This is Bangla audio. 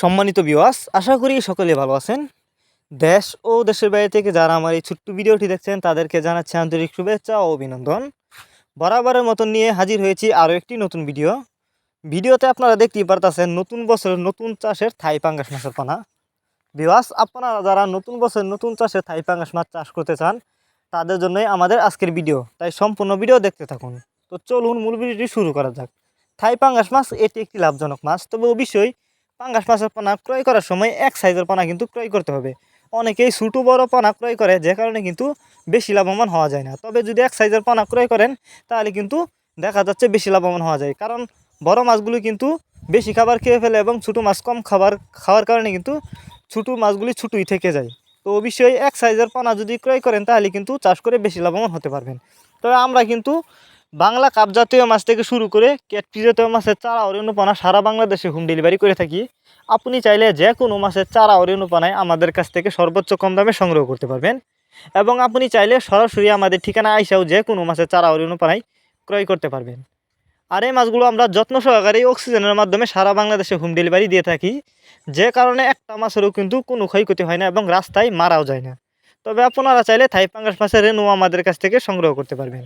সম্মানিত বিওয়াস আশা করি সকলে ভালো আছেন। দেশ ও দেশের বাইরে থেকে যারা আমার এই ছোট্ট ভিডিওটি দেখছেন, তাদেরকে জানাচ্ছি আন্তরিক শুভেচ্ছা ও অভিনন্দন। বরাবরের মতন নিয়ে হাজির হয়েছি আরও একটি নতুন ভিডিও। ভিডিওতে আপনারা দেখতেই পারতেছেন নতুন বছরের নতুন চাষের থাই পাঙ্গাস মাছের পানা। বিওয়াস আপনারা যারা নতুন বছরের নতুন চাষের থাই পাঙ্গাস মাছ চাষ করতে চান, তাদের জন্যই আমাদের আজকের ভিডিও। তাই সম্পূর্ণ ভিডিও দেখতে থাকুন। তো চলুন মূল ভিডিওটি শুরু করা যাক। থাই পাঙ্গাস মাছ, এটি একটি লাভজনক মাছ। তবে অবশ্যই পাঙ্গাস মাছের পানা ক্রয় করার সময় এক সাইজের পানা কিন্তু ক্রয় করতে হবে। অনেকেই ছোটো বড় পানা ক্রয় করে, যে কারণে কিন্তু বেশি লাভবান হওয়া যায় না। তবে যদি এক সাইজের পানা ক্রয় করেন, তাহলে কিন্তু দেখা যাচ্ছে বেশি লাভবান হওয়া যায়। কারণ বড় মাছগুলি কিন্তু বেশি খাবার খেয়ে ফেলে এবং ছোটো মাছ কম খাবার খাওয়ার কারণে কিন্তু ছোটো মাছগুলি ছোটোই থেকে যায়। তো অবশ্যই এক সাইজের পানা যদি ক্রয় করেন, তাহলে কিন্তু চাষ করে বেশি লাভবান হতে পারবেন। তবে আমরা কিন্তু বাংলা কাপ জাতীয় মাছ থেকে শুরু করে ক্যাটফি জাতীয় মাছের চারা অরণ্যপানা সারা বাংলাদেশে হোম ডেলিভারি করে থাকি। আপনি চাইলে যে কোনো মাছের চারা অরণ্যপানায় আমাদের কাছ থেকে সর্বোচ্চ কম দামে সংগ্রহ করতে পারবেন। এবং আপনি চাইলে সরাসরি আমাদের ঠিকানা আইসাও যে কোনো মাছের চারা অরণ্যপানায় ক্রয় করতে পারবেন। আর এই মাছগুলো আমরা যত্ন সহকারে অক্সিজেনের মাধ্যমে সারা বাংলাদেশে হোম ডেলিভারি দিয়ে থাকি। যে কারণে একটা মাছেরও কিন্তু কোনো ক্ষয়ক্ষতি হয় না এবং রাস্তায় মারাও যায় না। তবে আপনারা চাইলে থাই পাঙ্গাস মাছের রেনু আমাদের কাছ থেকে সংগ্রহ করতে পারবেন।